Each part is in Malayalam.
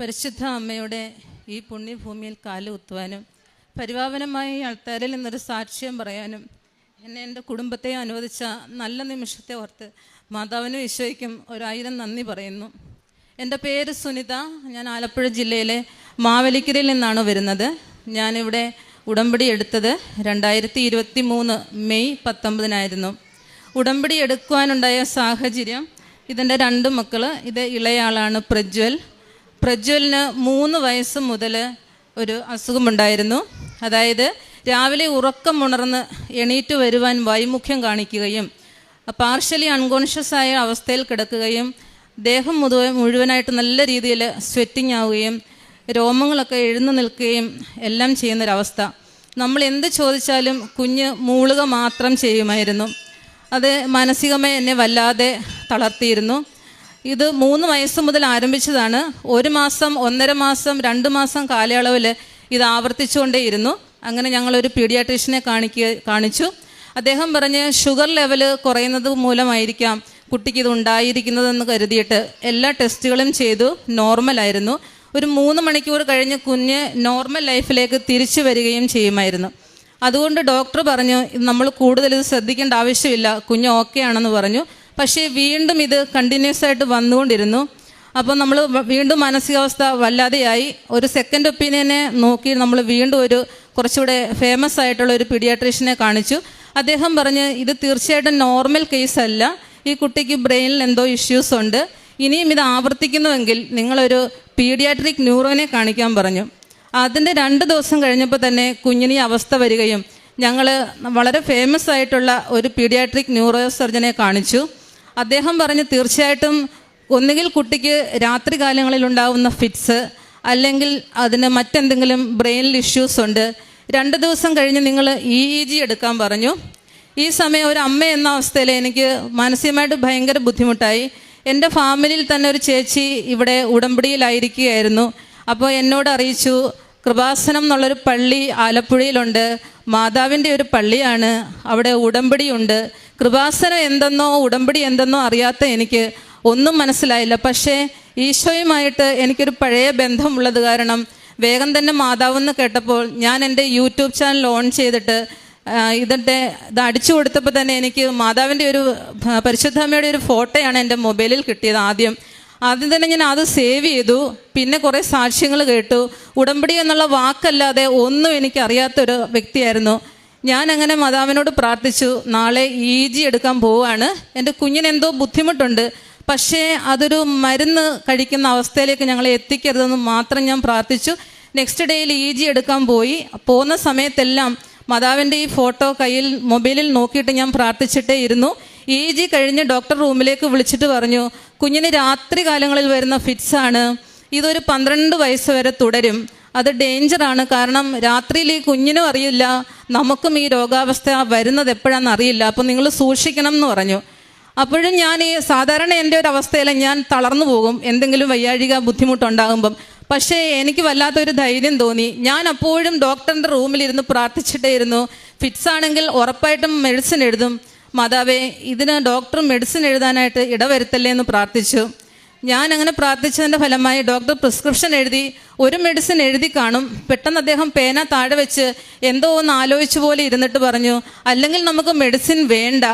പരിശുദ്ധ അമ്മയുടെ ഈ പുണ്യഭൂമിയിൽ കാലുകുത്തുവാനും പരിപാവനമായി ഈ അൾത്താരിൽ നിന്നൊരു സാക്ഷ്യം പറയാനും എന്നെ എന്റെ കുടുംബത്തെ അനുവദിച്ച നല്ല നിമിഷത്തെ ഓർത്ത് മാതാവിനും ഈശോയ്ക്കും ഒരായിരം നന്ദി പറയുന്നു. എന്റെ പേര് സുനിത. ഞാൻ ആലപ്പുഴ ജില്ലയിലെ മാവലിക്കരയിൽ നിന്നാണ് വരുന്നത്. ഞാനിവിടെ ഉടമ്പടി എടുത്തത് രണ്ടായിരത്തി ഇരുപത്തി മൂന്ന് മെയ് പത്തൊമ്പതിനായിരുന്നു. ഉടമ്പടി എടുക്കുവാനുണ്ടായ സാഹചര്യം ഇതിന്റെ രണ്ട് മക്കൾ ഇത് ഇളയാളാണ് പ്രജ്വൽ. പ്രജ്വലിന് മൂന്ന് വയസ്സ് മുതൽ ഒരു അസുഖമുണ്ടായിരുന്നു. അതായത് രാവിലെ ഉറക്കം ഉണർന്ന് എണീറ്റ് വരുവാൻ വൈമുഖ്യം കാണിക്കുകയും പാർഷ്യലി അൺകോൺഷ്യസ് ആയ അവസ്ഥയിൽ കിടക്കുകയും ദേഹം മുഴുവൻ മുഴുവനായിട്ട് നല്ല രീതിയിൽ സ്വെറ്റിംഗ് ആവുകയും രോമങ്ങളൊക്കെ എഴുന്നു നിൽക്കുകയും എല്ലാം ചെയ്യുന്നൊരവസ്ഥ. നമ്മൾ എന്ത് ചോദിച്ചാലും കുഞ്ഞ് മൂളുക മാത്രം ചെയ്യുമായിരുന്നു. അത് മാനസികമായി എന്നെ വല്ലാതെ തളർത്തിയിരുന്നു. ഇത് മൂന്ന് വയസ്സ് മുതൽ ആരംഭിച്ചതാണ്. ഒരു മാസം ഒന്നര മാസം രണ്ട് മാസം കാലയളവിൽ ഇത് ആവർത്തിച്ചുകൊണ്ടേയിരുന്നു. അങ്ങനെ ഞങ്ങളൊരു പീഡിയാട്രീഷ്യനെ കാണിക്കുക കാണിച്ചു. അദ്ദേഹം പറഞ്ഞ് ഷുഗർ ലെവൽ കുറയുന്നത് മൂലമായിരിക്കാം. കുട്ടിക്ക് ഇത് ഉണ്ടായിരിക്കുന്നതെന്ന് കരുതിയിട്ട് എല്ലാ ടെസ്റ്റുകളും ചെയ്തു. നോർമലായിരുന്നു ഒരു മൂന്ന് മണിക്കൂർ കഴിഞ്ഞ് കുഞ്ഞ് നോർമൽ ലൈഫിലേക്ക് തിരിച്ചു വരികയും ചെയ്യുമായിരുന്നു. അതുകൊണ്ട് ഡോക്ടർ പറഞ്ഞു നമ്മൾ കൂടുതൽ ഇത് ശ്രദ്ധിക്കേണ്ട ആവശ്യമില്ല. കുഞ്ഞ് ഓക്കെ ആണെന്ന് പറഞ്ഞു. പക്ഷേ വീണ്ടും ഇത് കണ്ടിന്യൂസ് ആയിട്ട് വന്നുകൊണ്ടിരുന്നു. അപ്പോൾ നമ്മൾ വീണ്ടും മാനസികാവസ്ഥ വല്ലാതെയായി. ഒരു സെക്കൻഡ് ഒപ്പീനിയനെ നോക്കി നമ്മൾ വീണ്ടും ഒരു കുറച്ചുകൂടെ ഫേമസ് ആയിട്ടുള്ള ഒരു പീഡിയാട്രീഷ്യനെ കാണിച്ചു. അദ്ദേഹം പറഞ്ഞ് ഇത് തീർച്ചയായിട്ടും നോർമൽ കേസ് അല്ല. ഈ കുട്ടിക്ക് ബ്രെയിനിൽ എന്തോ ഇഷ്യൂസ് ഉണ്ട്. ഇനിയും ഇത് ആവർത്തിക്കുന്നുവെങ്കിൽ നിങ്ങളൊരു പീഡിയാട്രിക് ന്യൂറോനെ കാണിക്കാൻ പറഞ്ഞു. അതിന്റെ രണ്ട് ദിവസം കഴിഞ്ഞപ്പോൾ തന്നെ കുഞ്ഞിന് ഈ അവസ്ഥ വരികയും ഞങ്ങൾ വളരെ ഫേമസ് ആയിട്ടുള്ള ഒരു പീഡിയാട്രിക് ന്യൂറോ സർജനെ കാണിച്ചു. അദ്ദേഹം പറഞ്ഞു തീർച്ചയായിട്ടും ഒന്നുകിൽ കുട്ടിക്ക് രാത്രി കാലങ്ങളിൽ ഉണ്ടാവുന്ന ഫിറ്റ്സ് അല്ലെങ്കിൽ അതിന് മറ്റെന്തെങ്കിലും ബ്രെയിനിൽ ഇഷ്യൂസ് ഉണ്ട്. രണ്ട് ദിവസം കഴിഞ്ഞ് നിങ്ങൾ ഇ ഇ ജി എടുക്കാൻ പറഞ്ഞു. ഈ സമയം ഒരു അമ്മ എന്ന അവസ്ഥയിൽ എനിക്ക് മാനസികമായിട്ട് ഭയങ്കര ബുദ്ധിമുട്ടായി. എന്റെ ഫാമിലിയിൽ തന്നെ ഒരു ചേച്ചി ഇവിടെ ഉടമ്പടിയിലായിരിക്കുകയായിരുന്നു. അപ്പോൾ എന്നോട് അറിയിച്ചു കൃപാസനം എന്നുള്ളൊരു പള്ളി ആലപ്പുഴയിലുണ്ട്. മാതാവിന്റെ ഒരു പള്ളിയാണ്. അവിടെ ഉടമ്പടിയുണ്ട്. കൃപാസനം എന്തെന്നോ ഉടമ്പടി എന്തെന്നോ അറിയാത്ത എനിക്ക് ഒന്നും മനസ്സിലായില്ല. പക്ഷേ ഈശോയുമായിട്ട് എനിക്കൊരു പഴയ ബന്ധമുള്ളത് കാരണം വേഗം തന്നെ മാതാവെന്ന് കേട്ടപ്പോൾ ഞാൻ എന്റെ യൂട്യൂബ് ചാനൽ ഓൺ ചെയ്തിട്ട് ഇതിന്റെ ഇത് അടിച്ചു കൊടുത്തപ്പോൾ തന്നെ എനിക്ക് മാതാവിന്റെ ഒരു പരിശുദ്ധമ്മയുടെ ഒരു ഫോട്ടോയാണ് എന്റെ മൊബൈലിൽ കിട്ടിയത് ആദ്യം. ആദ്യം തന്നെ ഞാൻ അത് സേവ് ചെയ്തു. പിന്നെ കുറേ സാക്ഷ്യങ്ങൾ കേട്ടു. ഉടമ്പടി എന്നുള്ള വാക്കല്ലാതെ ഒന്നും എനിക്ക് അറിയാത്തൊരു വ്യക്തിയായിരുന്നു. ഞാൻ അങ്ങനെ മാതാവിനോട് പ്രാർത്ഥിച്ചു നാളെ ഇ ജി എടുക്കാൻ പോവുകയാണ് എന്റെ കുഞ്ഞിന് എന്തോ ബുദ്ധിമുട്ടുണ്ട്. പക്ഷേ അതൊരു മരുന്ന് കഴിക്കുന്ന അവസ്ഥയിലേക്ക് ഞങ്ങളെ എത്തിക്കരുതെന്ന് മാത്രം ഞാൻ പ്രാർത്ഥിച്ചു. നെക്സ്റ്റ് ഡേയിൽ ഇ ജി എടുക്കാൻ പോയി. പോകുന്ന സമയത്തെല്ലാം മാതാവിന്റെ ഈ ഫോട്ടോ കയ്യിൽ മൊബൈലിൽ നോക്കിയിട്ട് ഞാൻ പ്രാർത്ഥിച്ചിട്ടേ ഇരുന്നു. ഇ ജി കഴിഞ്ഞ് ഡോക്ടർ റൂമിലേക്ക് വിളിച്ചിട്ട് പറഞ്ഞു കുഞ്ഞിന് രാത്രി കാലങ്ങളിൽ വരുന്ന ഫിറ്റ്സ് ആണ്. ഇതൊരു പന്ത്രണ്ട് വയസ്സ് വരെ തുടരും. അത് ഡേഞ്ചറാണ് കാരണം രാത്രിയിൽ ഈ കുഞ്ഞിനും അറിയില്ല. നമുക്കും ഈ രോഗാവസ്ഥ വരുന്നത് എപ്പോഴാണെന്ന് അറിയില്ല. അപ്പോൾ നിങ്ങൾ സൂക്ഷിക്കണം എന്ന് പറഞ്ഞു. അപ്പോഴും ഞാൻ ഈ സാധാരണ എന്റെ ഒരു അവസ്ഥയിൽ ഞാൻ തളർന്നു പോകും. എന്തെങ്കിലും വയ്യാഴിക ബുദ്ധിമുട്ടുണ്ടാകുമ്പം. പക്ഷേ എനിക്ക് വല്ലാത്തൊരു ധൈര്യം തോന്നി. ഞാൻ അപ്പോഴും ഡോക്ടറിന്റെ റൂമിലിരുന്ന് പ്രാർത്ഥിച്ചിട്ടേ ഇരുന്നു. ഫിറ്റ്സ് ആണെങ്കിൽ ഉറപ്പായിട്ടും മെഡിസിൻ എഴുതും. മാതാവേ ഇതിന് ഡോക്ടർ മെഡിസിൻ എഴുതാനായിട്ട് ഇടവരുത്തല്ലേ എന്ന് പ്രാർത്ഥിച്ചു. ഞാൻ അങ്ങനെ പ്രാർത്ഥിച്ചതിന്റെ ഫലമായി ഡോക്ടർ പ്രിസ്ക്രിപ്ഷൻ എഴുതി ഒരു മെഡിസിൻ എഴുതി കാണും. പെട്ടെന്ന് അദ്ദേഹം പേന താഴെ വെച്ച് എന്തോ ഒന്ന് ആലോചിച്ച പോലെ ഇരുന്നിട്ട് പറഞ്ഞു അല്ലെങ്കിൽ നമുക്ക് മെഡിസിൻ വേണ്ട.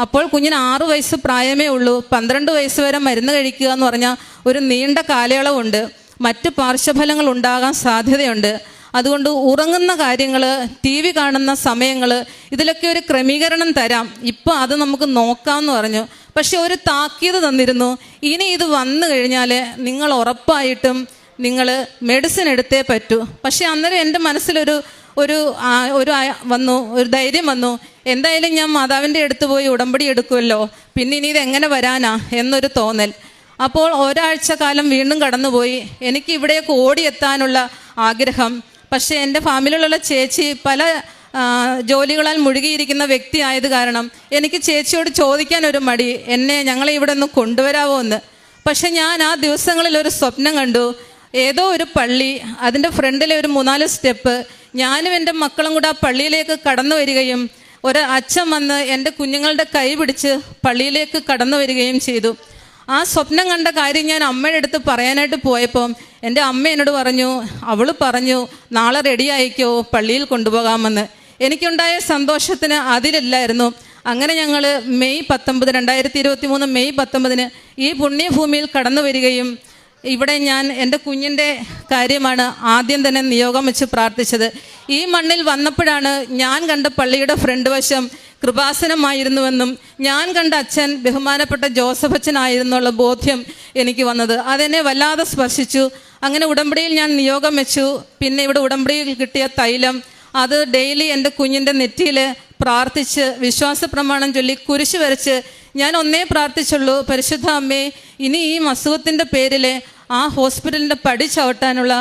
അപ്പോൾ കുഞ്ഞിന് ആറു വയസ്സ് പ്രായമേ ഉള്ളൂ. പന്ത്രണ്ട് വയസ്സ് വരെ മരുന്ന് കഴിക്കുക എന്ന് പറഞ്ഞാൽ ഒരു നീണ്ട കാലയളവുണ്ട്. മറ്റ് പാർശ്വഫലങ്ങൾ ഉണ്ടാകാൻ സാധ്യതയുണ്ട്. അതുകൊണ്ട് ഉറങ്ങുന്ന കാര്യങ്ങൾ ടി വി കാണുന്ന സമയങ്ങൾ ഇതിലൊക്കെ ഒരു ക്രമീകരണം തരാം. ഇപ്പോൾ അത് നമുക്ക് നോക്കാമെന്ന് പറഞ്ഞു. പക്ഷെ ഒരു താക്കീത് തന്നിരുന്നു. ഇനി ഇത് വന്നു കഴിഞ്ഞാൽ നിങ്ങൾ ഉറപ്പായിട്ടും നിങ്ങൾ മെഡിസിൻ എടുത്തേ പറ്റൂ. പക്ഷെ അന്നേരം എന്റെ മനസ്സിലൊരു ഒരു ഒരു വന്നു ഒരു ധൈര്യം വന്നു. എന്തായാലും ഞാൻ മാതാവിന്റെ അടുത്ത് പോയി ഉടമ്പടി എടുക്കുമല്ലോ പിന്നെ ഇനി ഇത് എങ്ങനെ വരാനാ എന്നൊരു തോന്നൽ. അപ്പോൾ ഒരാഴ്ച കാലം വീണ്ടും കടന്നുപോയി. എനിക്ക് ഇവിടേക്ക് ഓടിയെത്താനുള്ള ആഗ്രഹം. പക്ഷേ എന്റെ ഫാമിലിയിലുള്ള ചേച്ചി പല ജോലികളാൽ മുഴുകിയിരിക്കുന്ന വ്യക്തി ആയത് കാരണം എനിക്ക് ചേച്ചിയോട് ചോദിക്കാൻ ഒരു മടി എന്നെ ഞങ്ങളെ ഇവിടെ ഒന്ന് കൊണ്ടുവരാമോ എന്ന്? പക്ഷെ ഞാൻ ആ ദിവസങ്ങളിൽ ഒരു സ്വപ്നം കണ്ടു. ഏതോ ഒരു പള്ളി അതിന്റെ ഫ്രണ്ടിലെ ഒരു മൂന്നാൽ സ്റ്റെപ്പ് ഞാനും എന്റെ മക്കളും കൂടെ ആ പള്ളിയിലേക്ക് കടന്നു വരികയും ഒരു അച്ഛൻ വന്ന് എന്റെ കുഞ്ഞുങ്ങളുടെ കൈ പിടിച്ച് പള്ളിയിലേക്ക് കടന്നു വരികയും ചെയ്തു. ആ സ്വപ്നം കണ്ട കാര്യം ഞാൻ അമ്മയുടെ അടുത്ത് പറയാനായിട്ട് പോയപ്പം എന്റെ അമ്മ എന്നോട് പറഞ്ഞു അവൾ പറഞ്ഞു നാളെ റെഡി ആയിക്കോ പള്ളിയിൽ കൊണ്ടുപോകാമെന്ന്. എനിക്കുണ്ടായ സന്തോഷത്തിന് അതിലില്ലായിരുന്നു. അങ്ങനെ ഞങ്ങൾ മെയ് പത്തൊമ്പത് രണ്ടായിരത്തി ഇരുപത്തി മൂന്ന് മെയ് പത്തൊമ്പതിന് ഈ പുണ്യഭൂമിയിൽ കടന്നു വരികയും ഇവിടെ ഞാൻ എന്റെ കുഞ്ഞിന്റെ കാര്യമാണ് ആദ്യം തന്നെ നിയോഗം വെച്ച് പ്രാർത്ഥിച്ചത്. ഈ മണ്ണിൽ വന്നപ്പോഴാണ് ഞാൻ കണ്ട പള്ളിയുടെ ഫ്രണ്ട് വശം കൃപാസനമായിരുന്നുവെന്നും ഞാൻ കണ്ട അച്ഛൻ ബഹുമാനപ്പെട്ട ജോസഫ് അച്ഛനായിരുന്നുള്ള ബോധ്യം എനിക്ക് വന്നത്. അതെന്നെ വല്ലാതെ സ്പർശിച്ചു. അങ്ങനെ ഉടമ്പടിയിൽ ഞാൻ നിയോഗം വെച്ചു. പിന്നെ ഇവിടെ ഉടമ്പടിയിൽ കിട്ടിയ തൈലം അത് ഡെയിലി എന്റെ കുഞ്ഞിന്റെ നെറ്റിയിൽ പ്രാർത്ഥിച്ച് വിശ്വാസ പ്രമാണം ചൊല്ലി കുരിശ് വരച്ച് ഞാൻ ഒന്നേ പ്രാർത്ഥിച്ചുള്ളൂ. പരിശുദ്ധ അമ്മേ ഇനി ഈ അസുഖത്തിന്റെ പേരിൽ ആ ഹോസ്പിറ്റലിന്റെ പടി ചവിട്ടാനുള്ള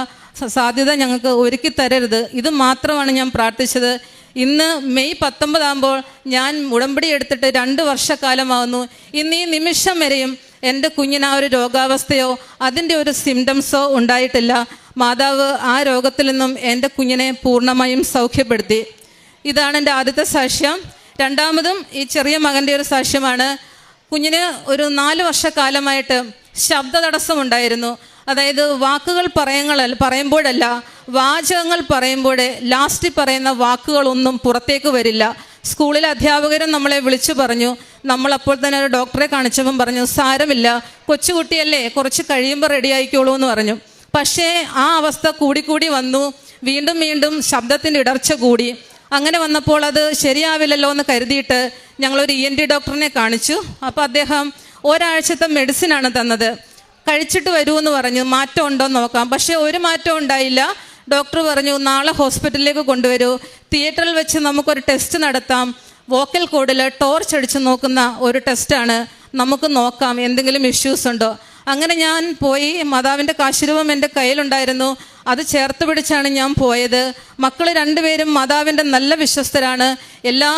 സാധ്യത ഞങ്ങൾക്ക് ഒരുക്കി തരരുത്. ഇത് മാത്രമാണ് ഞാൻ പ്രാർത്ഥിച്ചത്. ഇന്ന് മെയ് പത്തൊമ്പതാകുമ്പോൾ ഞാൻ ഉടമ്പടി എടുത്തിട്ട് രണ്ട് വർഷക്കാലമാകുന്നു ഇന്ന് ഈ നിമിഷം വരെയും എന്റെ കുഞ്ഞിന് ആ ഒരു രോഗാവസ്ഥയോ അതിന്റെ ഒരു സിംറ്റംസോ ഉണ്ടായിട്ടില്ല. മാതാവ് ആ രോഗത്തിൽ നിന്നും എന്റെ കുഞ്ഞിനെ പൂർണമായും സൗഖ്യപ്പെടുത്തി. ഇതാണ് എന്റെ ആദ്യത്തെ സാക്ഷ്യം. രണ്ടാമതും ഈ ചെറിയ മകന്റെ ഒരു സാക്ഷ്യമാണ്. കുഞ്ഞിന് ഒരു നാല് വർഷക്കാലമായിട്ട് ശബ്ദ തടസ്സമുണ്ടായിരുന്നു അതായത് വാക്കുകൾ പറയങ്ങൾ പറയുമ്പോഴല്ല വാചകങ്ങൾ പറയുമ്പോഴേ ലാസ്റ്റ് പറയുന്ന വാക്കുകളൊന്നും പുറത്തേക്ക് വരില്ല. സ്കൂളിലെ അധ്യാപകരും നമ്മളെ വിളിച്ചു പറഞ്ഞു. നമ്മളപ്പോൾ തന്നെ ഒരു ഡോക്ടറെ കാണിച്ചപ്പം പറഞ്ഞു സാരമില്ല കൊച്ചുകുട്ടിയല്ലേ കുറച്ച് കഴിയുമ്പോൾ റെഡി ആയിക്കോളൂ എന്ന് പറഞ്ഞു. പക്ഷേ ആ അവസ്ഥ കൂടിക്കൂടി വന്നു. വീണ്ടും വീണ്ടും ശബ്ദത്തിന്റെ ഇടർച്ച കൂടി. അങ്ങനെ വന്നപ്പോൾ അത് ശരിയാവില്ലല്ലോ എന്ന് കരുതിയിട്ട് ഞങ്ങളൊരു ഇ എൻ ടി ഡോക്ടറിനെ കാണിച്ചു. അപ്പോൾ അദ്ദേഹം ഒരാഴ്ചത്തെ മെഡിസിനാണ് തന്നത്. കഴിച്ചിട്ട് വരുമെന്ന് പറഞ്ഞു. മാറ്റം ഉണ്ടോ എന്ന് നോക്കാം. പക്ഷേ ഒരു മാറ്റവും ഉണ്ടായില്ല. ഡോക്ടർ പറഞ്ഞു നാളെ ഹോസ്പിറ്റലിലേക്ക് കൊണ്ടുവരൂ. തിയേറ്ററിൽ വെച്ച് നമുക്കൊരു ടെസ്റ്റ് നടത്താം. വോക്കൽ കോഡിൽ ടോർച്ച് അടിച്ച് നോക്കുന്ന ഒരു ടെസ്റ്റാണ് നമുക്ക് നോക്കാം. എന്തെങ്കിലും ഇഷ്യൂസ് ഉണ്ടോ? അങ്ങനെ ഞാൻ പോയി മാതാവിന്റെ കാശുരൂപം എന്റെ കയ്യിലുണ്ടായിരുന്നു. അത് ചേർത്ത് പിടിച്ചാണ് ഞാൻ പോയത്. മക്കൾ രണ്ടുപേരും മാതാവിന്റെ നല്ല വിശ്വസ്തരാണ്. എല്ലാ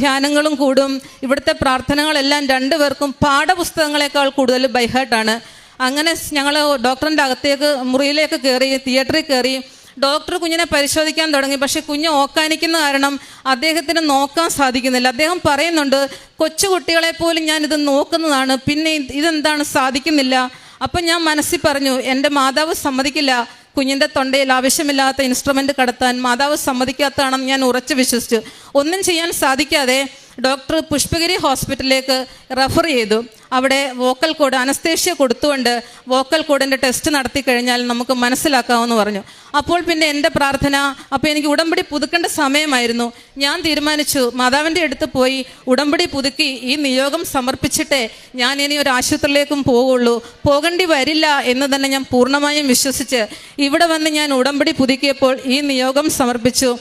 ധ്യാനങ്ങളും കൂടും. ഇവിടുത്തെ പ്രാർത്ഥനകളെല്ലാം രണ്ടുപേർക്കും പാഠപുസ്തകങ്ങളെക്കാൾ കൂടുതൽ ബൈഹേർട്ടാണ്. അങ്ങനെ ഞങ്ങൾ ഡോക്ടറിന്റെ അകത്തേക്ക് മുറിയിലേക്ക് കയറി തിയേറ്ററിൽ കയറി ഡോക്ടർ കുഞ്ഞിനെ പരിശോധിക്കാൻ തുടങ്ങി. പക്ഷെ കുഞ്ഞ് ഓക്കാനിക്കുന്ന കാരണം അദ്ദേഹത്തിന് നോക്കാൻ സാധിക്കുന്നില്ല. അദ്ദേഹം പറയുന്നുണ്ട് കൊച്ചുകുട്ടികളെ പോലും ഞാൻ ഇത് നോക്കുന്നതാണ്. പിന്നെ ഇതെന്താണ്? സാധിക്കുന്നില്ല. അപ്പം ഞാൻ മനസ്സിൽ പറഞ്ഞു എന്റെ മാതാവ് സമ്മതിക്കില്ല. കുഞ്ഞിന്റെ തൊണ്ടയിൽ ആവശ്യമില്ലാത്ത ഇൻസ്ട്രുമെന്റ് കടത്താൻ. മാതാവ് സമ്മതിക്കാത്തതാണെന്ന് ഞാൻ ഉറച്ചു വിശ്വസിച്ചു. ഒന്നും ചെയ്യാൻ സാധിക്കാതെ ഡോക്ടർ പുഷ്പഗിരി ഹോസ്പിറ്റലിലേക്ക് റെഫർ ചെയ്തു. അവിടെ വോക്കൽ കോഡ് അനസ്തേഷ്യ കൊടുത്തുകൊണ്ട് വോക്കൽ കോഡിന്റെ ടെസ്റ്റ് നടത്തി കഴിഞ്ഞാൽ നമുക്ക് മനസ്സിലാക്കാമെന്ന് പറഞ്ഞു. അപ്പോൾ പിന്നെ എന്റെ പ്രാർത്ഥന അപ്പോൾ എനിക്ക് ഉടമ്പടി പുതുക്കേണ്ട സമയമായിരുന്നു. ഞാൻ തീരുമാനിച്ചു മാതാവിന്റെ അടുത്ത് പോയി ഉടമ്പടി പുതുക്കി ഈ നിയോഗം സമർപ്പിച്ചിട്ടേ ഞാൻ ഇനി ഒരു ആശുപത്രിയിലേക്കും പോകുള്ളൂ പോകേണ്ടി വരില്ല എന്ന് തന്നെ ഞാൻ പൂർണമായും വിശ്വസിച്ച് ഇവിടെ വന്ന് ഞാൻ ഉടമ്പടി പുതുക്കിയപ്പോൾ ഈ നിയോഗം സമർപ്പിച്ചു.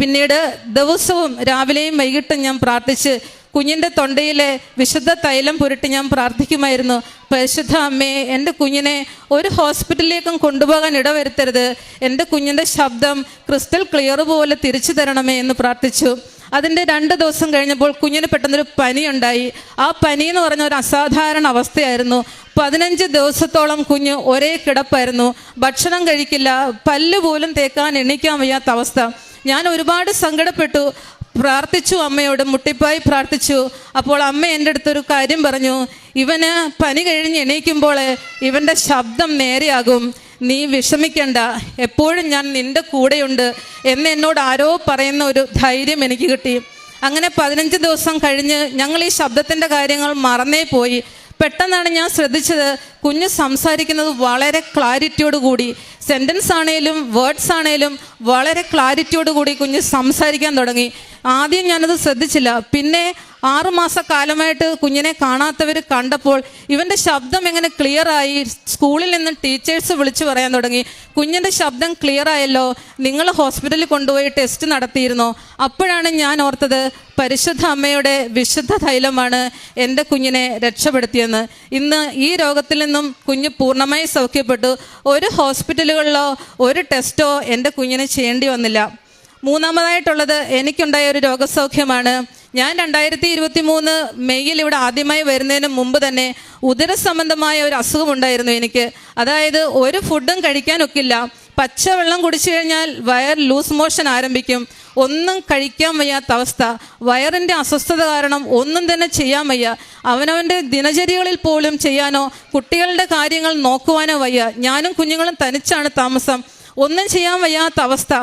പിന്നീട് ദിവസവും രാവിലെയും വൈകിട്ടും ഞാൻ പ്രാർത്ഥിച്ച് കുഞ്ഞിന്റെ തൊണ്ടയിലെ വിശുദ്ധ തൈലം പുരട്ടി ഞാൻ പ്രാർത്ഥിക്കുമായിരുന്നു. പരിശുദ്ധ അമ്മേ എന്റെ കുഞ്ഞിനെ ഒരു ഹോസ്പിറ്റലിലേക്കും കൊണ്ടുപോകാൻ ഇടവരുത്തരുത്. എന്റെ കുഞ്ഞിന്റെ ശബ്ദം ക്രിസ്റ്റൽ ക്ലിയർ പോലെ തിരിച്ചു തരണമേ എന്ന് പ്രാർത്ഥിച്ചു. അതിന്റെ രണ്ട് ദിവസം കഴിഞ്ഞപ്പോൾ കുഞ്ഞിന് പെട്ടെന്നൊരു പനിയുണ്ടായി. ആ പനി എന്ന് പറഞ്ഞ ഒരു അസാധാരണ അവസ്ഥയായിരുന്നു. പതിനഞ്ച് ദിവസത്തോളം കുഞ്ഞ് ഒരേ കിടപ്പായിരുന്നു. ഭക്ഷണം കഴിക്കില്ല പല്ല് പോലും തേക്കാൻ എണീക്കാൻ വയ്യാത്ത അവസ്ഥ. ഞാൻ ഒരുപാട് സങ്കടപ്പെട്ടു. പ്രാർത്ഥിച്ചു അമ്മയോട് മുട്ടിപ്പായി പ്രാർത്ഥിച്ചു. അപ്പോൾ അമ്മ എന്റെ അടുത്തൊരു കാര്യം പറഞ്ഞു. ഇവന് പനി കഴിഞ്ഞ് എണീക്കുമ്പോൾ ഇവന്റെ ശബ്ദം നേരെയാകും. നീ വിഷമിക്കണ്ട. എപ്പോഴും ഞാൻ നിന്റെ കൂടെയുണ്ട് എന്ന് എന്നോട് ആരോ പറയുന്ന ഒരു ധൈര്യം എനിക്ക് കിട്ടി. അങ്ങനെ പതിനഞ്ച് ദിവസം കഴിഞ്ഞ് ഞങ്ങൾ ഈ ശബ്ദത്തിന്റെ കാര്യങ്ങൾ മറന്നേ പോയി. പെട്ടെന്നാണ് ഞാൻ ശ്രദ്ധിച്ചത്. കുഞ്ഞ് സംസാരിക്കുന്നത് വളരെ ക്ലാരിറ്റിയോട് കൂടി. സെന്റൻസ് ആണേലും വേർഡ്സ് ആണേലും വളരെ ക്ലാരിറ്റിയോട് കൂടി കുഞ്ഞ് സംസാരിക്കാൻ തുടങ്ങി. ആദ്യം ഞാനത് ശ്രദ്ധിച്ചില്ല. പിന്നെ ആറുമാസ കാലമായിട്ട് കുഞ്ഞിനെ കാണാത്തവർ കണ്ടപ്പോൾ ഇവന്റെ ശബ്ദം എങ്ങനെ ക്ലിയറായി സ്കൂളിൽ നിന്ന് ടീച്ചേഴ്സ് വിളിച്ചു പറയാൻ തുടങ്ങി. കുഞ്ഞിന്റെ ശബ്ദം ക്ലിയർ ആയല്ലോ. നിങ്ങൾ ഹോസ്പിറ്റലിൽ കൊണ്ടുപോയി ടെസ്റ്റ് നടത്തിയിരുന്നോ? അപ്പോഴാണ് ഞാൻ ഓർത്തത് പരിശുദ്ധ അമ്മയുടെ വിശുദ്ധ തൈലമാണ് എന്റെ കുഞ്ഞിനെ രക്ഷപ്പെടുത്തിയെന്ന്. ഇന്ന് ഈ രോഗത്തിൽ നിന്നും കുഞ്ഞ് പൂർണമായി സൗഖ്യപ്പെട്ടു. ഒരു ഹോസ്പിറ്റലുകളിലോ ഒരു ടെസ്റ്റോ എന്റെ കുഞ്ഞിന് ചെയ്യേണ്ടി വന്നില്ല. മൂന്നാമതായിട്ടുള്ളത് എനിക്കുണ്ടായ ഒരു രോഗസൗഖ്യമാണ്. ഞാൻ രണ്ടായിരത്തി ഇരുപത്തി മൂന്ന് മെയ്യിൽ ഇവിടെ ആദ്യമായി വരുന്നതിന് മുമ്പ് തന്നെ ഉദര സംബന്ധമായ ഒരു അസുഖമുണ്ടായിരുന്നു എനിക്ക്. അതായത് ഒരു ഫുഡും കഴിക്കാനൊക്കില്ല. പച്ചവെള്ളം കുടിച്ചു കഴിഞ്ഞാൽ വയർ ലൂസ് മോഷൻ ആരംഭിക്കും. ഒന്നും കഴിക്കാൻ വയ്യാത്ത അവസ്ഥ. വയറിന്റെ അസ്വസ്ഥത കാരണം ഒന്നും തന്നെ ചെയ്യാൻ വയ്യ. അവനവന്റെ ദിനചര്യകളിൽ പോലും ചെയ്യാനോ കുട്ടികളുടെ കാര്യങ്ങൾ നോക്കുവാനോ വയ്യ. ഞാനും കുഞ്ഞുങ്ങളും തനിച്ചാണ് താമസം. ഒന്നും ചെയ്യാൻ വയ്യാത്ത അവസ്ഥ.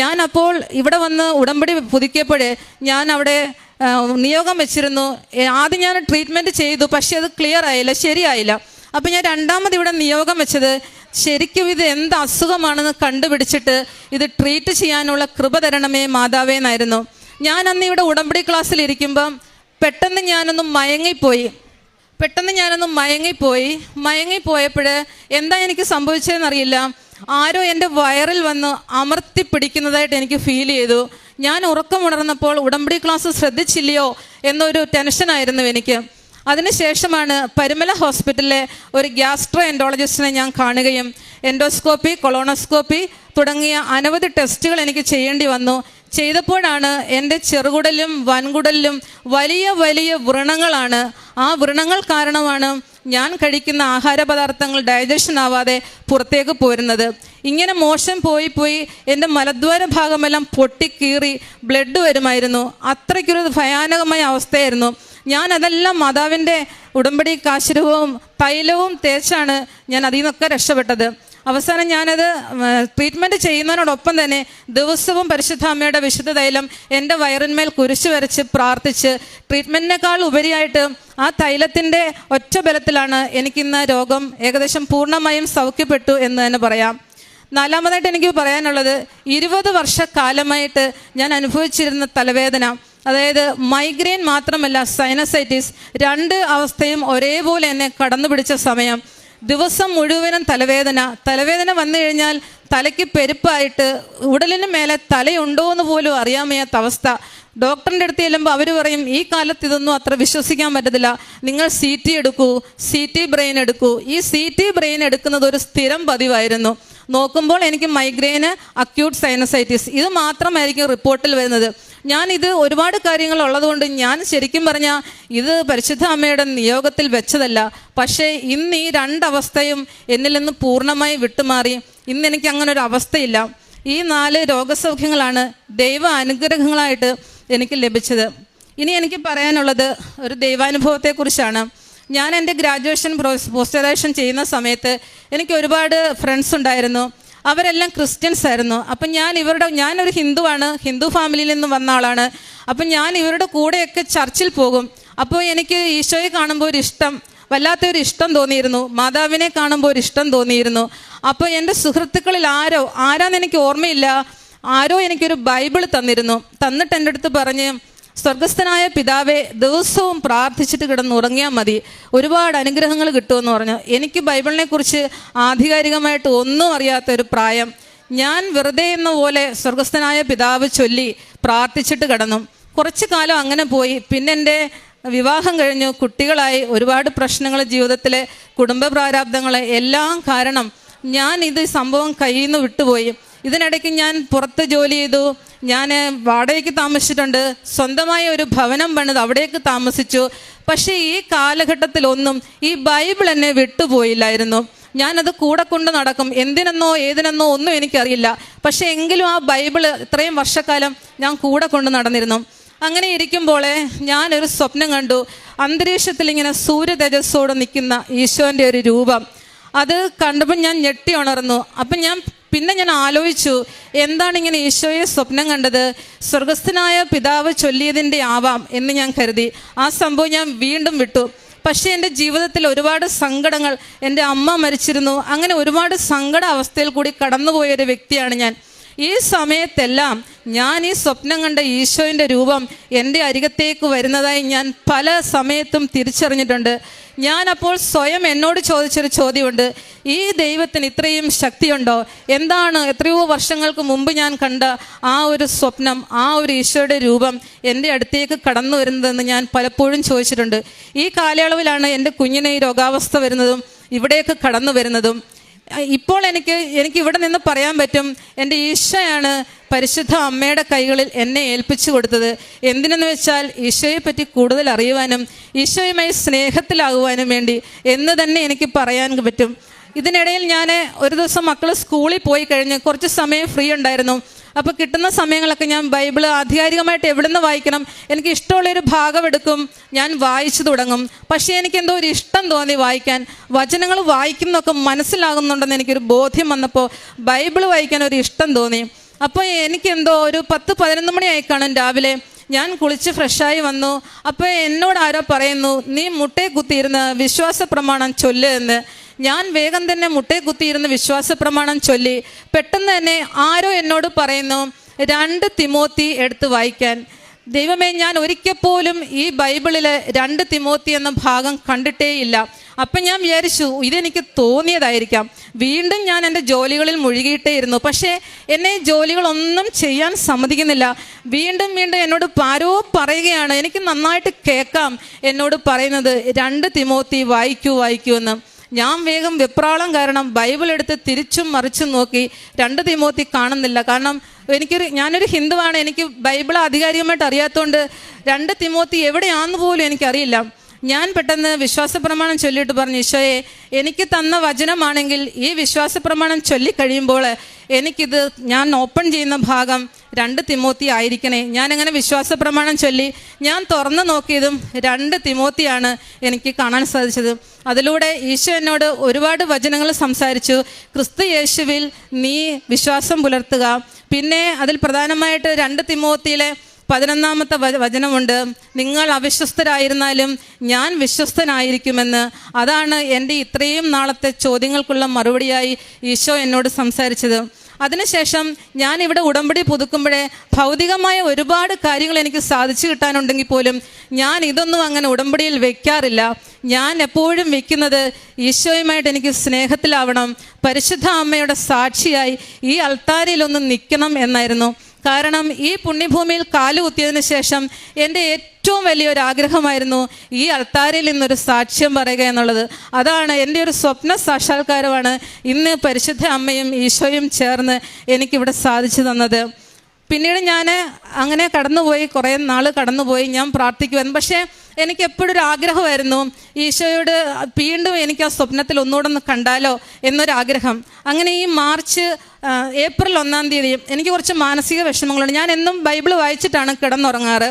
ഞാൻ അപ്പോൾ ഇവിടെ വന്ന് ഉടമ്പടി പുതുക്കിയപ്പോഴേ ഞാൻ അവിടെ നിയോഗം വെച്ചിരുന്നു. ആദ്യം ഞാൻ ട്രീറ്റ്മെന്റ് ചെയ്തു പക്ഷേ അത് ക്ലിയർ ആയില്ല ശരിയായില്ല. അപ്പം ഞാൻ രണ്ടാമത് ഇവിടെ നിയോഗം വെച്ചത് ശരിക്കും ഇത് എന്ത് അസുഖമാണെന്ന് കണ്ടുപിടിച്ചിട്ട് ഇത് ട്രീറ്റ് ചെയ്യാനുള്ള കൃപ തരണമേ മാതാവേ എന്നായിരുന്നു. ഞാൻ അന്ന് ഇവിടെ ഉടമ്പടി ക്ലാസ്സിൽ ഇരിക്കുമ്പം പെട്ടെന്ന് ഞാനൊന്ന് മയങ്ങിപ്പോയി. പെട്ടെന്ന് ഞാനൊന്ന് മയങ്ങിപ്പോയി. മയങ്ങിപ്പോയപ്പോൾ എന്താ എനിക്ക് സംഭവിച്ചതെന്നറിയില്ല. ആരോ എന്റെ വയറിൽ വന്ന് അമർത്തി പിടിക്കുന്നതായിട്ട് എനിക്ക് ഫീൽ ചെയ്തു. ഞാൻ ഉറക്കമുണർന്നപ്പോൾ ഉടമ്പടി ക്ലാസ് ശ്രദ്ധിച്ചില്ലയോ എന്നൊരു ടെൻഷനായിരുന്നു എനിക്ക്. അതിനുശേഷമാണ് പരുമല ഹോസ്പിറ്റലിലെ ഒരു ഗ്യാസ്ട്രോ എൻഡോളജിസ്റ്റിനെ ഞാൻ കാണുകയും എൻഡോസ്കോപ്പി കൊളോണോസ്കോപ്പി തുടങ്ങിയ അനവധി ടെസ്റ്റുകൾ എനിക്ക് ചെയ്യേണ്ടി വന്നു. ചെയ്തപ്പോഴാണ് എന്റെ ചെറുകുടലും വൻകുടലിലും വലിയ വലിയ വ്രണങ്ങളാണ്. ആ വ്രണങ്ങൾ കാരണമാണ് ഞാൻ കഴിക്കുന്ന ആഹാര പദാർത്ഥങ്ങൾ ഡൈജഷൻ ആവാതെ പുറത്തേക്ക് പോരുന്നത്. ഇങ്ങനെ മോശം പോയി പോയി എന്റെ മലദ്വാര ഭാഗമെല്ലാം പൊട്ടിക്കീറി ബ്ലഡ് വരുമായിരുന്നു. അത്രയ്ക്കൊരു ഭയാനകമായ അവസ്ഥയായിരുന്നു. ഞാൻ അതെല്ലാം മാതാവിന്റെ ഉടമ്പടി കാശുരവും തൈലവും തേച്ചാണ് ഞാൻ അതിൽ നിന്നൊക്കെ രക്ഷപ്പെട്ടത്. അവസാനം ഞാനത് ട്രീറ്റ്മെന്റ് ചെയ്യുന്നതിനോടൊപ്പം തന്നെ ദിവസവും പരിശുദ്ധ അമ്മയുടെ വിശുദ്ധ തൈലം എന്റെ വയറിന്മേൽ കുരിശ് വരച്ച് പ്രാർത്ഥിച്ച് ട്രീറ്റ്മെന്റിനേക്കാൾ ഉപരിയായിട്ട് ആ തൈലത്തിന്റെ ഒറ്റ ബലത്തിലാണ് എനിക്കിന്ന് രോഗം ഏകദേശം പൂർണമായും സൗഖ്യപ്പെട്ടു എന്ന് തന്നെ പറയാം. നാലാമതായിട്ട് എനിക്ക് പറയാനുള്ളത് ഇരുപത് വർഷക്കാലമായിട്ട് ഞാൻ അനുഭവിച്ചിരുന്ന തലവേദന അതായത് മൈഗ്രെയിൻ മാത്രമല്ല സൈനസൈറ്റിസ് രണ്ട് അവസ്ഥയും ഒരേപോലെ എന്നെ കടന്നു പിടിച്ച സമയം. ദിവസം മുഴുവനും തലവേദന. തലവേദന വന്നു കഴിഞ്ഞാൽ തലയ്ക്ക് പെരുപ്പായിട്ട് ഉടലിന് മേലെ തലയുണ്ടോ എന്ന് പോലും അറിയാൻ വയ്യാത്ത അവസ്ഥ. ഡോക്ടറിന്റെ അടുത്ത് ചെല്ലുമ്പോൾ അവർ പറയും ഈ കാലത്ത് ഇതൊന്നും അത്ര വിശ്വസിക്കാൻ പറ്റത്തില്ല. നിങ്ങൾ സി ടി എടുക്കൂ സി ടി ബ്രെയിൻ എടുക്കൂ. ഈ സി ടി ബ്രെയിൻ എടുക്കുന്നത് ഒരു സ്ഥിരം പതിവായിരുന്നു. നോക്കുമ്പോൾ എനിക്ക് മൈഗ്രെയിന് അക്യൂട്ട് സൈനസൈറ്റിസ് ഇത് മാത്രമായിരിക്കും റിപ്പോർട്ടിൽ വരുന്നത്. ഞാൻ ഒരുപാട് കാര്യങ്ങൾ ഉള്ളതുകൊണ്ട് ഞാൻ ശരിക്കും പറഞ്ഞാൽ ഇത് പരിശുദ്ധ അമ്മയുടെ നിയോഗത്തിൽ വെച്ചതല്ല. പക്ഷേ ഇന്ന് ഈ രണ്ടവസ്ഥയും എന്നിൽ നിന്ന് പൂർണമായി വിട്ടുമാറി. ഇന്ന് എനിക്ക് അങ്ങനെ ഒരു അവസ്ഥയില്ല. ഈ നാല് രോഗസൗഖ്യങ്ങളാണ് ദൈവ അനുഗ്രഹങ്ങളായിട്ട് എനിക്ക് ലഭിച്ചത്. ഇനി എനിക്ക് പറയാനുള്ളത് ഒരു ദൈവാനുഭവത്തെക്കുറിച്ചാണ്. ഞാൻ എന്റെ ഗ്രാജുവേഷൻ പോസ്റ്റ് ഗ്രാജുവേഷൻ ചെയ്യുന്ന സമയത്ത് എനിക്ക് ഒരുപാട് ഫ്രണ്ട്സ് ഉണ്ടായിരുന്നു. അവരെല്ലാം ക്രിസ്ത്യൻസ് ആയിരുന്നു. അപ്പം ഞാൻ ഇവരുടെ ഞാനൊരു ഹിന്ദുവാണ് ഹിന്ദു ഫാമിലിയിൽ നിന്ന് വന്ന ആളാണ്. അപ്പം ഞാൻ ഇവരുടെ കൂടെയൊക്കെ ചർച്ചിൽ പോകും. അപ്പോൾ എനിക്ക് ഈശോയെ കാണുമ്പോൾ ഒരു ഇഷ്ടം വല്ലാത്തൊരു ഇഷ്ടം തോന്നിയിരുന്നു. മാതാവിനെ കാണുമ്പോൾ ഒരു ഇഷ്ടം തോന്നിയിരുന്നു. അപ്പോൾ എന്റെ സുഹൃത്തുക്കളിൽ ആരോ ആരാന്ന് എനിക്ക് ഓർമ്മയില്ല. ആരോ എനിക്കൊരു ബൈബിൾ തന്നിരുന്നു. തന്നിട്ട് എന്റെ അടുത്ത് പറഞ്ഞ് സ്വർഗസ്ഥനായ പിതാവെ ദിവസവും പ്രാർത്ഥിച്ചിട്ട് കിടന്ന് ഉറങ്ങിയാൽ മതി. ഒരുപാട് അനുഗ്രഹങ്ങൾ കിട്ടുമെന്ന് പറഞ്ഞു. എനിക്ക് ബൈബിളിനെ കുറിച്ച് ആധികാരികമായിട്ട് ഒന്നും അറിയാത്ത ഒരു പ്രായം. ഞാൻ വെറുതെ എന്ന പോലെ സ്വർഗസ്ഥനായ പിതാവ് ചൊല്ലി പ്രാർത്ഥിച്ചിട്ട് കിടന്നു. കുറച്ച് കാലം അങ്ങനെ പോയി. പിന്നെ എന്റെ വിവാഹം കഴിഞ്ഞു. കുട്ടികളായി. ഒരുപാട് പ്രശ്നങ്ങൾ ജീവിതത്തിലെ കുടുംബ പ്രാരാബ്ദങ്ങളെ എല്ലാം കാരണം ഞാൻ ഇത് സംഭവം കയ്യിൽ നിന്ന് വിട്ടുപോയി. ഇതിനിടയ്ക്ക് ഞാൻ പുറത്ത് ജോലി ചെയ്തു. ഞാൻ വാടകയ്ക്ക് താമസിച്ചിട്ടുണ്ട്. സ്വന്തമായ ഒരു ഭവനം പണിത് അവിടേക്ക് താമസിച്ചു. പക്ഷേ ഈ കാലഘട്ടത്തിലൊന്നും ഈ ബൈബിൾ എന്നെ വിട്ടുപോയില്ലായിരുന്നു. ഞാനത് കൂടെ കൊണ്ട് നടക്കും. എന്തിനെന്നോ ഏതിനെന്നോ ഒന്നും എനിക്കറിയില്ല. പക്ഷേ എങ്കിലും ആ ബൈബിൾ ഇത്രയും വർഷക്കാലം ഞാൻ കൂടെ കൊണ്ട് നടന്നിരുന്നു. അങ്ങനെ ഇരിക്കുമ്പോളെ ഞാനൊരു സ്വപ്നം കണ്ടു. അന്തരീക്ഷത്തിൽ ഇങ്ങനെ സൂര്യ തേജസ്സോടെ നിൽക്കുന്ന ഈശോന്റെ ഒരു രൂപം. അത് കണ്ടപ്പോൾ ഞാൻ ഞെട്ടി ഉണർന്നു. അപ്പം ഞാൻ പിന്നെ ഞാൻ ആലോചിച്ചു എന്താണ് ഇങ്ങനെ ഈശോയെ സ്വപ്നം കണ്ടത്? സ്വർഗസ്ഥനായ പിതാവ് ചൊല്ലിയതിന്റെ ആവാം എന്ന് ഞാൻ കരുതി. ആ സംഭവം ഞാൻ വീണ്ടും വിട്ടു. പക്ഷേ എന്റെ ജീവിതത്തിൽ ഒരുപാട് സങ്കടങ്ങൾ എന്റെ അമ്മ മരിച്ചിരുന്നു. അങ്ങനെ ഒരുപാട് സങ്കട അവസ്ഥയിൽ കൂടി കടന്നുപോയ ഒരു വ്യക്തിയാണ് ഞാൻ. ഈ സമയത്തെല്ലാം ഞാൻ ഈ സ്വപ്നം കണ്ട ഈശോയുടെ രൂപം എന്റെ അരികത്തേക്ക് വരുന്നതായി ഞാൻ പല സമയത്തും തിരിച്ചറിഞ്ഞിട്ടുണ്ട്. ഞാൻ അപ്പോൾ സ്വയം എന്നോട് ചോദിച്ചൊരു ചോദ്യമുണ്ട്. ഈ ദൈവത്തിന് ഇത്രയും ശക്തിയുണ്ടോ? എന്താണ് എത്രയോ വർഷങ്ങൾക്ക് മുമ്പ് ഞാൻ കണ്ട ആ ഒരു സ്വപ്നം ആ ഒരു ഈശോയുടെ രൂപം എന്റെ അടുത്തേക്ക് കടന്നു വരുന്നതെന്ന് ഞാൻ പലപ്പോഴും ചോദിച്ചിട്ടുണ്ട്. ഈ കാലയളവിലാണ് എന്റെ കുഞ്ഞിനെ രോഗാവസ്ഥ വരുന്നതും ഇവിടേക്ക് കടന്നു വരുന്നതും. ഇപ്പോൾ എനിക്ക് എനിക്ക് ഇവിടെ നിന്ന് പറയാൻ പറ്റും എന്റെ ഈശോയാണ് പരിശുദ്ധ അമ്മയുടെ കൈകളിൽ എന്നെ ഏൽപ്പിച്ചു കൊടുത്തത്. എന്തിനെന്ന് വെച്ചാൽ ഈശോയെ പറ്റി കൂടുതൽ അറിയുവാനും ഈശോയുമായി സ്നേഹത്തിലാകുവാനും വേണ്ടി എന്ന് തന്നെ എനിക്ക് പറയാൻ പറ്റും. ഇതിനിടയിൽ ഞാൻ ഒരു ദിവസം മക്കൾ സ്കൂളിൽ പോയി കഴിഞ്ഞ് കുറച്ച് സമയം ഫ്രീ ഉണ്ടായിരുന്നു. അപ്പോൾ കിട്ടുന്ന സമയങ്ങളൊക്കെ ഞാൻ ബൈബിൾ ആധികാരികമായിട്ട് എവിടെ നിന്ന് വായിക്കണം? എനിക്ക് ഇഷ്ടമുള്ളൊരു ഭാഗം എടുക്കും ഞാൻ വായിച്ചു തുടങ്ങും. പക്ഷേ എനിക്ക് എന്തോ ഒരു ഇഷ്ടം തോന്നി വായിക്കാൻ. വചനങ്ങൾ വായിക്കുന്നതൊക്കെ മനസ്സിലാകുന്നുണ്ടെന്ന് എനിക്കൊരു ബോധ്യം വന്നപ്പോൾ ബൈബിൾ വായിക്കാൻ ഒരു ഇഷ്ടം തോന്നി. അപ്പോൾ എനിക്കെന്തോ ഒരു പത്ത് പതിനൊന്ന് മണിയായി കാണും രാവിലെ. ഞാൻ കുളിച്ച് ഫ്രഷായി വന്നു. അപ്പോൾ എന്നോട് ആരോ പറയുന്നു നീ മുട്ടയെ കുത്തിയിരുന്ന് വിശ്വാസ പ്രമാണം ചൊല്ല് എന്ന്. ഞാൻ വേഗം തന്നെ മുട്ടയെ കുത്തിയിരുന്ന് വിശ്വാസ പ്രമാണം ചൊല്ലി പെട്ടെന്ന് തന്നെ ആരോ എന്നോട് പറയുന്നു രണ്ട് തിമോത്തി എടുത്ത് വായിക്കാൻ. ദൈവമേ ഞാൻ ഒരിക്കൽ പോലും ഈ ബൈബിളിൽ രണ്ട് തിമോത്തി എന്ന ഭാഗം കണ്ടിട്ടേയില്ല. അപ്പം ഞാൻ വിചാരിച്ചു ഇതെനിക്ക് തോന്നിയതായിരിക്കാം. വീണ്ടും ഞാൻ എന്റെ ജോലികളിൽ മുഴുകിയിട്ടേ ഇരുന്നു പക്ഷേ എന്നെ ജോലികളൊന്നും ചെയ്യാൻ സമ്മതിക്കുന്നില്ല. വീണ്ടും വീണ്ടും എന്നോട് ആരോ പറയുകയാണ്. എനിക്ക് നന്നായിട്ട് കേൾക്കാം എന്നോട് പറയുന്നത് രണ്ട് തിമോത്തി വായിക്കൂ വായിക്കൂ എന്ന്. ഞാൻ വേഗം വെപ്രാളം കാരണം ബൈബിൾ എടുത്ത് തിരിച്ചും മറിച്ചും നോക്കി രണ്ട് തിമോത്തി കാണുന്നില്ല. കാരണം എനിക്കൊരു ഞാനൊരു ഹിന്ദുവാണ്. എനിക്ക് ബൈബിൾ ആധികാരികമായിട്ട് അറിയാത്തതുകൊണ്ട് രണ്ട് തിമോത്തി എവിടെയാണെന്ന് പോലും എനിക്കറിയില്ല. ഞാൻ പെട്ടെന്ന് വിശ്വാസ പ്രമാണം ചൊല്ലിയിട്ട് പറഞ്ഞു ഈശോയെ എനിക്ക് തന്ന വചനമാണെങ്കിൽ ഈ വിശ്വാസ പ്രമാണം ചൊല്ലിക്കഴിയുമ്പോൾ എനിക്കിത് ഞാൻ ഓപ്പൺ ചെയ്യുന്ന ഭാഗം രണ്ട് തിമോത്തി ആയിരിക്കണേ. ഞാൻ അങ്ങനെ വിശ്വാസ പ്രമാണം ചൊല്ലി ഞാൻ തുറന്നു നോക്കിയതും രണ്ട് തിമോത്തിയാണ് എനിക്ക് കാണാൻ സാധിച്ചത്. അതിലൂടെ ഈശോ എന്നോട് ഒരുപാട് വചനങ്ങൾ സംസാരിച്ചു. ക്രിസ്തു യേശുവിൽ നീ വിശ്വാസം പുലർത്തുക. പിന്നെ അതിൽ പ്രധാനമായിട്ട് രണ്ട് തിമോത്തിയിലെ പതിനൊന്നാമത്തെ വചനമുണ്ട്. നിങ്ങൾ അവിശ്വസ്തരായിരുന്നാലും ഞാൻ വിശ്വസ്തനായിരിക്കുമെന്ന്. അതാണ് എന്റെ ഇത്രയും നാളത്തെ ചോദ്യങ്ങൾക്കുള്ള മറുപടിയായി ഈശോ എന്നോട് സംസാരിച്ചത്. അതിനുശേഷം ഞാൻ ഇവിടെ ഉടമ്പടി പുതുക്കുമ്പോഴേ ഭൗതികമായ ഒരുപാട് കാര്യങ്ങൾ എനിക്ക് സാധിച്ചു കിട്ടാനുണ്ടെങ്കിൽ പോലും ഞാൻ ഇതൊന്നും അങ്ങനെ ഉടമ്പടിയിൽ വെക്കാറില്ല. ഞാൻ എപ്പോഴും വെക്കുന്നത് ഈശോയുമായിട്ട് എനിക്ക് സ്നേഹത്തിലാവണം പരിശുദ്ധ അമ്മയുടെ സാക്ഷിയായി ഈ അൾത്താരയിലൊന്ന് നിൽക്കണം എന്നായിരുന്നു. കാരണം ഈ പുണ്യഭൂമിയിൽ കാലുകുത്തിയതിനു ശേഷം എന്റെ ഏറ്റവും വലിയൊരു ആഗ്രഹമായിരുന്നു ഈ അൾത്താരയിൽ നിന്നൊരു സാക്ഷ്യം പറയുക എന്നുള്ളത്. അതാണ് എന്റെ ഒരു സ്വപ്ന സാക്ഷാത്കാരമാണ് ഇന്ന് പരിശുദ്ധ അമ്മയും ഈശോയും ചേർന്ന് എനിക്കിവിടെ സാധിച്ചു തന്നത്. പിന്നീട് ഞാൻ അങ്ങനെ കടന്നുപോയി കുറേ നാൾ കടന്നുപോയി ഞാൻ പ്രാർത്ഥിക്കുമായിരുന്നു പക്ഷേ എനിക്ക് എപ്പോഴും ഒരു ആഗ്രഹമായിരുന്നു ഈശോയോട് വീണ്ടും എനിക്ക് ആ സ്വപ്നത്തിൽ ഒന്നുകൂടെ ഒന്ന് കണ്ടാലോ എന്നൊരാഗ്രഹം. അങ്ങനെ ഈ മാർച്ച് ഏപ്രിൽ ഒന്നാം തീയതി എനിക്ക് കുറച്ച് മാനസിക വിഷമങ്ങളുണ്ട്. ഞാൻ എന്നും ബൈബിൾ വായിച്ചിട്ടാണ് കിടന്നുറങ്ങാറ്.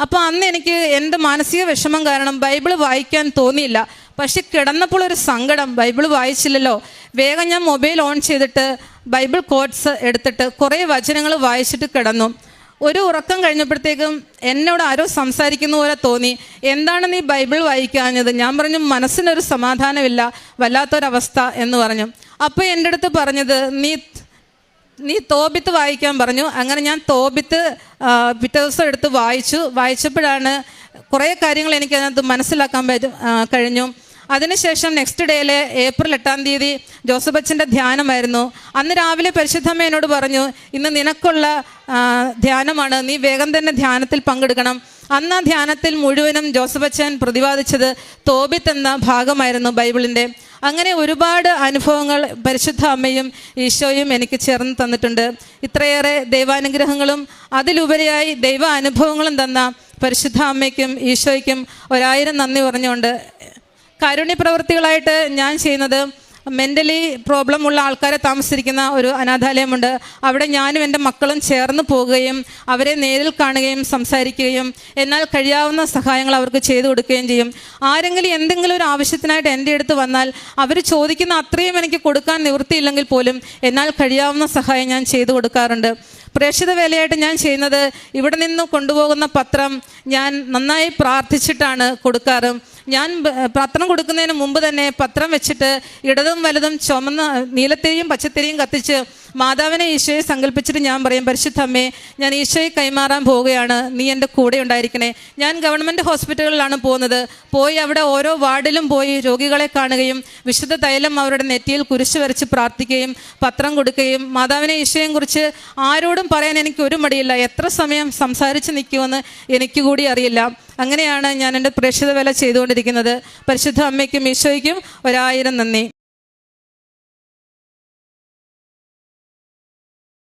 അപ്പോൾ അന്ന് എനിക്ക് എന്റെ മാനസിക വിഷമം കാരണം ബൈബിൾ വായിക്കാൻ തോന്നിയില്ല. പക്ഷെ കിടന്നപ്പോൾ ഒരു സങ്കടം. ബൈബിൾ വായിച്ചില്ലല്ലോ. വേഗം ഞാൻ മൊബൈൽ ഓൺ ചെയ്തിട്ട് ബൈബിൾ കോഡ്സ് എടുത്തിട്ട് കുറേ വചനങ്ങൾ വായിച്ചിട്ട് കിടന്നു. ഒരു ഉറക്കം കഴിഞ്ഞപ്പോഴത്തേക്കും എന്നോട് ആരോ സംസാരിക്കുന്ന പോലെ തോന്നി. എന്താണ് നീ ബൈബിൾ വായിക്കാഞ്ഞത്? ഞാൻ പറഞ്ഞു മനസ്സിനൊരു സമാധാനമില്ല വല്ലാത്തൊരവസ്ഥ എന്ന് പറഞ്ഞു. അപ്പോൾ എന്റെ അടുത്ത് പറഞ്ഞത് നീ നീ തോബിത്ത് വായിക്കാൻ പറഞ്ഞു. അങ്ങനെ ഞാൻ തോബിത്ത് പിറ്റേ ദിവസം എടുത്ത് വായിച്ചു. വായിച്ചപ്പോഴാണ് കുറേ കാര്യങ്ങൾ എനിക്ക് അതിനകത്ത് മനസ്സിലാക്കാൻ കഴിഞ്ഞു. അതിനുശേഷം നെക്സ്റ്റ് ഡേയിലെ ഏപ്രിൽ എട്ടാം തീയതി ജോസഫ് അച്ഛന്റെ ധ്യാനമായിരുന്നു. അന്ന് രാവിലെ പരിശുദ്ധമ്മ എന്നോട് പറഞ്ഞു ഇന്ന് നിനക്കുള്ള ധ്യാനമാണ്. നീ വേഗം തന്നെ ധ്യാനത്തിൽ പങ്കെടുക്കണം. അന്ന് ആ ധ്യാനത്തിൽ മുഴുവനും ജോസഫ് അച്ഛൻ പ്രതിപാദിച്ചത് തോബിത്ത് എന്ന ഭാഗമായിരുന്നു ബൈബിളിന്റെ. അങ്ങനെ ഒരുപാട് അനുഭവങ്ങൾ പരിശുദ്ധ അമ്മയും ഈശോയും എനിക്ക് ചേർന്ന് തന്നിട്ടുണ്ട്. ഇത്രയേറെ ദൈവാനുഗ്രഹങ്ങളും അതിലുപരിയായി ദൈവ അനുഭവങ്ങളും തന്ന പരിശുദ്ധ അമ്മയ്ക്കും ഈശോയ്ക്കും ഒരായിരം നന്ദി പറഞ്ഞുകൊണ്ട് കാരുണ്യ പ്രവൃത്തികളായിട്ട് ഞാൻ ചെയ്യുന്നത് മെന്റലി പ്രോബ്ലം ഉള്ള ആൾക്കാരെ താമസിച്ചിരിക്കുന്ന ഒരു അനാഥാലയമുണ്ട്. അവിടെ ഞാനും എന്റെ മക്കളും ചേർന്ന് പോവുകയും അവരെ നേരിൽ കാണുകയും സംസാരിക്കുകയും എന്നാൽ കഴിയാവുന്ന സഹായങ്ങൾ അവർക്ക് ചെയ്തു കൊടുക്കുകയും ചെയ്യും. ആരെങ്കിലും എന്തെങ്കിലും ഒരു ആവശ്യത്തിനായിട്ട് എന്റെ അടുത്ത് വന്നാൽ അവർ ചോദിക്കുന്ന അത്രയും എനിക്ക് കൊടുക്കാൻ നിവൃത്തിയില്ലെങ്കിൽ പോലും എന്നാൽ കഴിയാവുന്ന സഹായം ഞാൻ ചെയ്തു കൊടുക്കാറുണ്ട്. പ്രേക്ഷിത വേലയായിട്ട് ഞാൻ ചെയ്യുന്നത് ഇവിടെ നിന്ന് കൊണ്ടുപോകുന്ന പത്രം ഞാൻ നന്നായി പ്രാർത്ഥിച്ചിട്ടാണ് കൊടുക്കാറ്. ഞാൻ പത്രം കൊടുക്കുന്നതിന് മുമ്പ് തന്നെ പത്രം വെച്ചിട്ട് ഇടതും വലതും ചുമന്ന നീലത്തെയും പച്ചത്തെരിയും കത്തിച്ച് മാതാവിനെ ഈശോയെ സങ്കല്പിച്ചിട്ട് ഞാൻ പറയും പരിശുദ്ധ അമ്മേ ഞാൻ ഈശോയെ കൈമാറാൻ പോവുകയാണ്. നീ എന്റെ കൂടെ ഉണ്ടായിരിക്കണേ. ഞാൻ ഗവൺമെന്റ് ഹോസ്പിറ്റലുകളിലാണ് പോകുന്നത്. പോയി അവിടെ ഓരോ വാർഡിലും പോയി രോഗികളെ കാണുകയും വിശുദ്ധ തൈലം അവരുടെ നെറ്റിയിൽ കുരിശ് വരച്ച് പ്രാർത്ഥിക്കുകയും പത്രം കൊടുക്കുകയും മാതാവിനെ ഈശോയെ കുറിച്ച് ആരോടും പറയാൻ എനിക്ക് ഒരു മടിയില്ല. എത്ര സമയം സംസാരിച്ച് നിൽക്കുമെന്ന് എനിക്ക് കൂടി അറിയില്ല. അങ്ങനെയാണ് ഞാൻ എന്റെ പ്രേക്ഷിത വേല ചെയ്തുകൊണ്ടിരിക്കുന്നത്. പരിശുദ്ധ അമ്മയ്ക്കും ഈശോയ്ക്കും ഒരായിരം നന്ദി.